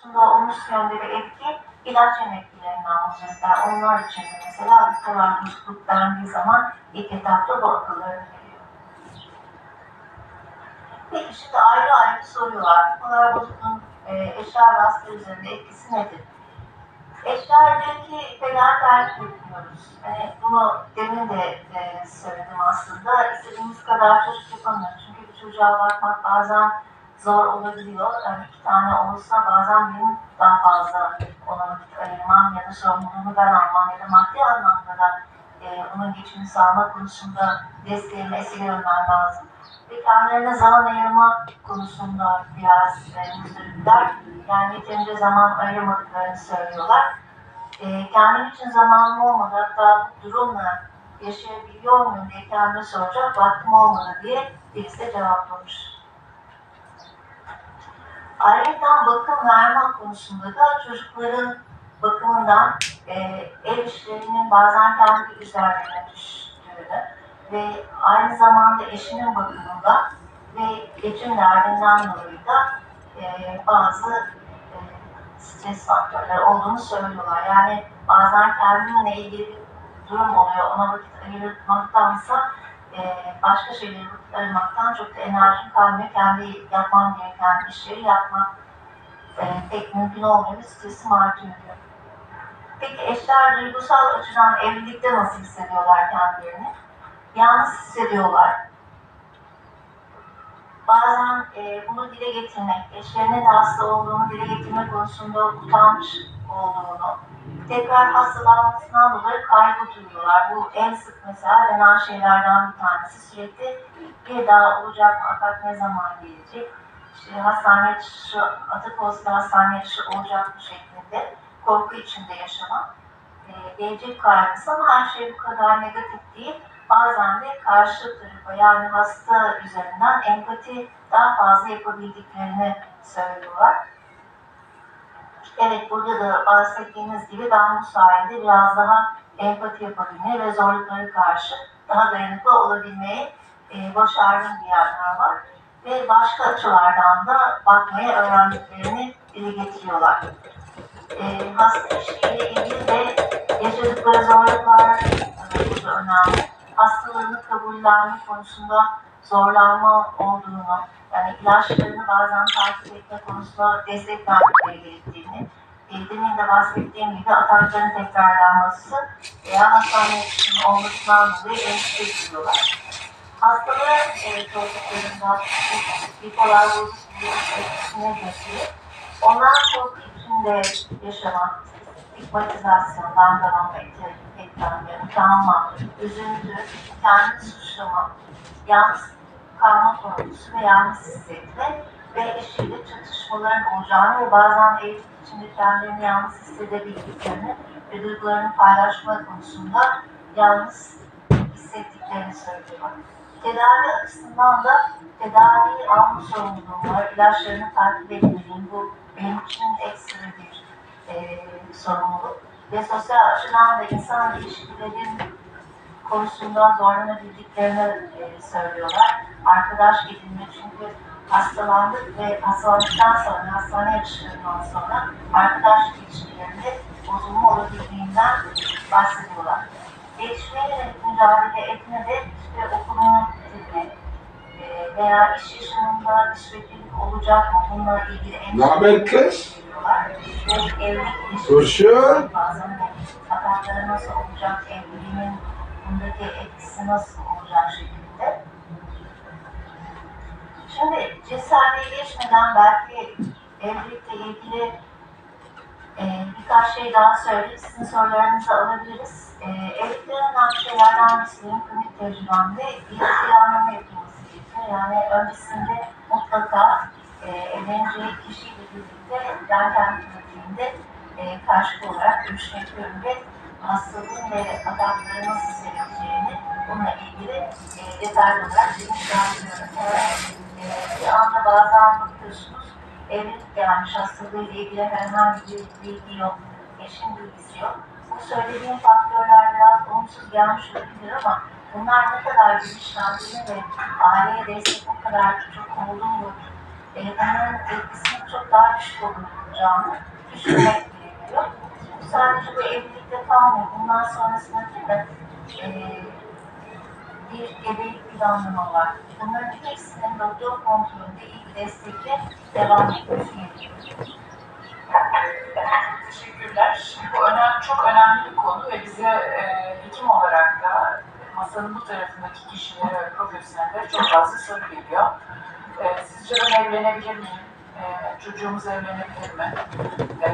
Aslında olumsuz yönde bir etki ilaç yemeklerinden olacaklar. Onlar için de mesela bipolar bozukluk dendiği zaman ilk etapta bu akıllarına geliyor. Peki şimdi ayrı ayrı soruyorlar. Bipolar bozukluğun e, eşya baskı üzerinde etkisi nedir? Eşyadaki pedal tercih etmiyoruz. Yani bunu demin de e, söyledim aslında. İstediğimiz kadar çocuk yapamıyoruz. Çünkü çocuğa bakmak bazen zor olabiliyor. Yani iki tane olsa bazen benim daha fazla ona vakit ayırmam ya da sorumluluğunu ben almam ya da maddi anlamda da e, onun geçimini sağlamak konusunda desteğimi esirgemem lazım. Ve kendilerine zaman ayırma konusunda biraz e, müzdüripler. Yani yeterince zaman ayırmadıklarını söylüyorlar. E, kendim için zamanım olmadı. Hatta bu durumla yaşayabiliyor muyum diye kendime soracak vaktim olmadı diye birisi de cevaplamış. Ayrıca bakım verme konusunda da çocukların bakımından e, ev işlerinin bazen kendi üzerlerine düştüğünü ve aynı zamanda eşinin bakımında ve geçim derdinden dolayı da e, bazı e, stres faktörleri olduğunu söylüyorlar. Yani bazen kendinle ilgili bir durum oluyor, ona vakit ayırmaktansa başka şeyleri vakit ayırmaktan çok da enerjim kalmıyor. Kendi yapmam gereken işleri yapmak e, pek mümkün olmuyor ve stresim artıyor. Peki eşler duygusal açıdan evlilikte nasıl hissediyorlar kendilerini? Yalnız hissediyorlar. Bazen e, bunu dile getirmek, eşlerine de hasta olduğunu dile getirme konusunda utanç olduğunu, tekrar dolayı kaygı duyuyorlar. Bu en sık mesela denen şeylerden bir tanesi. Sürekli bir daha olacak atak ne zaman gelecek, işte hastane çıkışı, atak olsa hastane çıkışı olacak mı şeklinde korku içinde yaşamak. E, gelecek kaygısı ama her şey bu kadar negatif değil. Bazen de karşı tarafa yani hasta üzerinden empati daha fazla yapabildiklerini söylüyorlar. Evet burada da bahsettiğiniz gibi ben bu sayede biraz daha empati yapabilmeye ve zorluklara karşı daha dayanıklı olabilmeyi e, başardığım diyenler var. Ve başka açılardan da bakmayı öğrendiklerini dile getiriyorlar. E, hasta ilişkiyle ilgili de yaşadıkları zorluklar e, önemli. Hastalarını kabullenme konusunda zorlanma olduğunu, yani ilaçlarını bazen takip etme konusunda destek vermeleri gerektiğini, demin de bahsettiğim gibi atakların tekrarlanması veya hastane yetişimi olmasından dolayı endişe duyuyorlar. Hastalığı e, çocuklarında bipolar bozukluğu etkisine getiriyor. Onlar korku içinde yaşamak, stigmatizasyondan devam etkilenme, utanma, üzüntü, kendi suçlama, yalnız kalma korkusu ve yalnız hissetme ve eşiyle çatışmaların olacağını ve bazen evlilik içinde kendilerini yalnız hissedebildiklerini ve duygularını paylaşma konusunda yalnız hissettiklerini söylüyorlar. Tedavi açısından da tedavi alma sorumluluğum var. İlaçlarını takip etmeliyim. Bu benim için ekstra bir e, sorumluluk. Ve sosyal açıdan da insan ilişkilerin konusunda zorlanabildiklerini e, söylüyorlar. Arkadaş edinme çünkü hastalandık ve hastalandıktan sonra, hastane yatışlarından sonra arkadaş ilişkilerinde bozulma olabildiğinden bahsediyorlar. Gelişmeye yönelik mücadele etme de işte okulunu bitirme e, veya iş yaşamında iş vekillik olacak mı bununla ilgili en Ne haber kız? veriyorlar. Ve evlilik ilişkileri Turşu. nasıl olacak, evliliğin bundaki etkisi nasıl olacak şeklinde. Şimdi cinsel geçmeden belki evlilikle ilgili e, birkaç şey daha söyleyip sizin sorularınızı alabiliriz. E, evlilikte önemli şeylerden birisi benim klinik tecrübemde bir planlama yapılması gerekiyor. Yani öncesinde mutlaka evleneceği kişiyle birlikte ben kendi kliniğimde e, karşılıklı olarak görüşmek ve hastalığın ve adamları nasıl seveceğini bununla ilgili e, detaylı olarak bilgilendirmiyorum. E, bir anda bazen bakıyorsunuz evlilik gelmiş hastalığıyla ilgili herhangi bir bilgi yok, eşin bilgisi yok. Bu söylediğim faktörler biraz olumsuz gelmiş olabilir ama bunlar ne kadar bilinçlendiğini ve aileye destek ne kadar çok e, bunların etkisinin çok daha düşük olacağını düşünmek gerekiyor. Çünkü sadece bu evlilikte kalmıyor. Bundan sonrasında değil mi? E, bir gebelik planlama var. Bunların hepsinin doktor kontrolünde ilk destekle devam etmesi gerekiyor. Teşekkürler. Bu önemli, çok önemli bir konu ve bize e, hekim olarak da masanın bu tarafındaki kişilere profesyonellere çok fazla soru geliyor. Sizce ben evlenebilir miyim? E, çocuğumuz evlenebilir mi? E,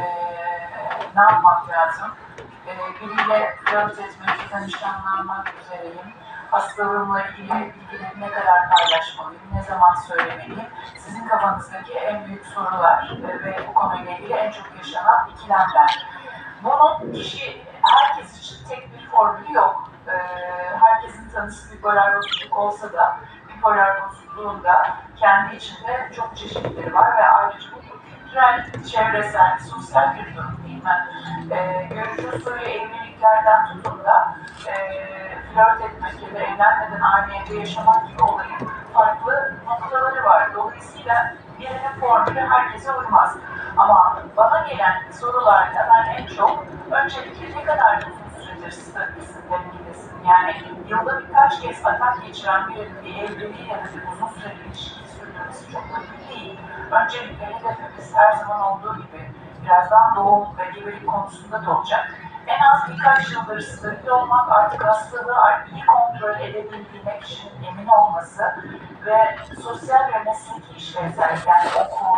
ne yapmak lazım? E, biriyle flört etmek, tanışanlanmak üzereyim. Hastalığımla ilgili bilgileri ne kadar paylaşmalıyım, ne zaman söylemeliyim? Sizin kafanızdaki en büyük sorular e, ve bu konuyla ilgili en çok yaşanan ikilemler. Bunun kişi, herkes için tek bir formülü yok. E, herkesin tanısı bipolar bozukluk olsa da bipolar bozukluğun da kendi içinde çok çeşitleri var ve ayrıca bu kültürel, çevresel, sosyal bir durum değil mi? E, görücü usulü evliliklerden tutun da e, flört etmek ya da evlenmeden aynı evde yaşamak gibi olayın farklı noktaları var. Dolayısıyla birinin formülü herkese uymaz. Ama bana gelen sorularda ben en çok öncelikle ne kadar uzun süredir stabilsin, dengedesin. Yani yılda birkaç kez atak geçiren bir, bir evliliği ya da bir uzun süreli ilişkiyi sürdürmesi çok mümkün değil. Öncelikle hedefimiz her zaman olduğu gibi birazdan doğum ve gebelik konusunda da olacak. En az birkaç yıldır stabil olmak, artık hastalığı iyi kontrol edebildiğine kişinin emin olması ve sosyal ve mesleki işlevsel yani okul,